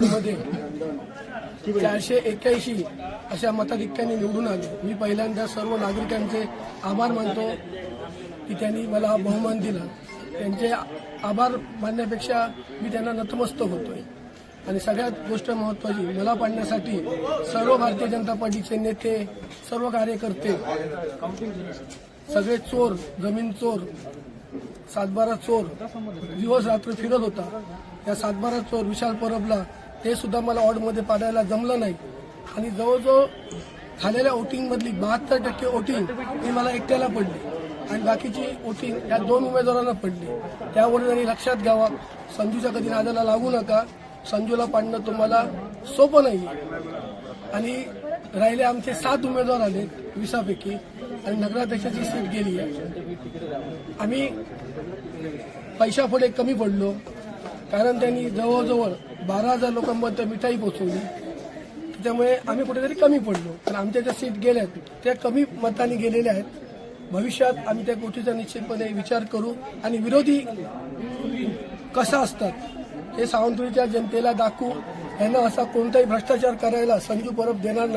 मध्ये चारशे एक्याऐंशी अशा मताधिक्याने निवडून आले. मी पहिल्यांदा सर्व नागरिकांचे आभार मानतो की त्यांनी मला हा बहुमान दिला. त्यांचे आभार मानण्यापेक्षा मी त्यांना नतमस्तक होतोय. आणि सगळ्यात गोष्ट महत्वाची मला पाडण्यासाठी सर्व भारतीय जनता पार्टीचे नेते सर्व कार्यकर्ते सगळे चोर जमीन चोर सातबारा चोर दिवस रात्र फिरत होता. या सातबारा चोर विशाल परबला ते सुद्धा मला ऑर्डमध्ये पाडायला जमलं नाही. आणि जवळजवळ झालेल्या ओटिंगमधली बहात्तर टक्के ओटिंग ही मला एकट्याला पडली. आणि बाकीची ओटिंग या दोन उमेदवारांना पडली. त्यावरून त्यांनी लक्षात घ्यावा संजूच्या कधी नादाला लागू नका. संजूला पाडणं तुम्हाला सोपं नाही आणि राहिले आमचे सात उमेदवार आले विसापैकी. आणि नगराध्यक्षाची सीट गेली आहे. आम्ही पैशापुढे कमी पडलो. कारण त्यांनी जवळजवळ बारा हजार लोकांपर्यंत मिठाई पोचवली. त्याच्यामुळे आम्ही कुठेतरी कमी पडलो. कारण आमच्या ज्या सीट गेल्यात त्या कमी मतांनी गेलेल्या आहेत. भविष्यात आम्ही त्या गोष्टीचा निश्चितपणे विचार करू आणि विरोधी कसा असतात हे सावंतवाडीच्या जनतेला दाखवू. यांना असा कोणताही भ्रष्टाचार करायला संजू परब देणार नाही.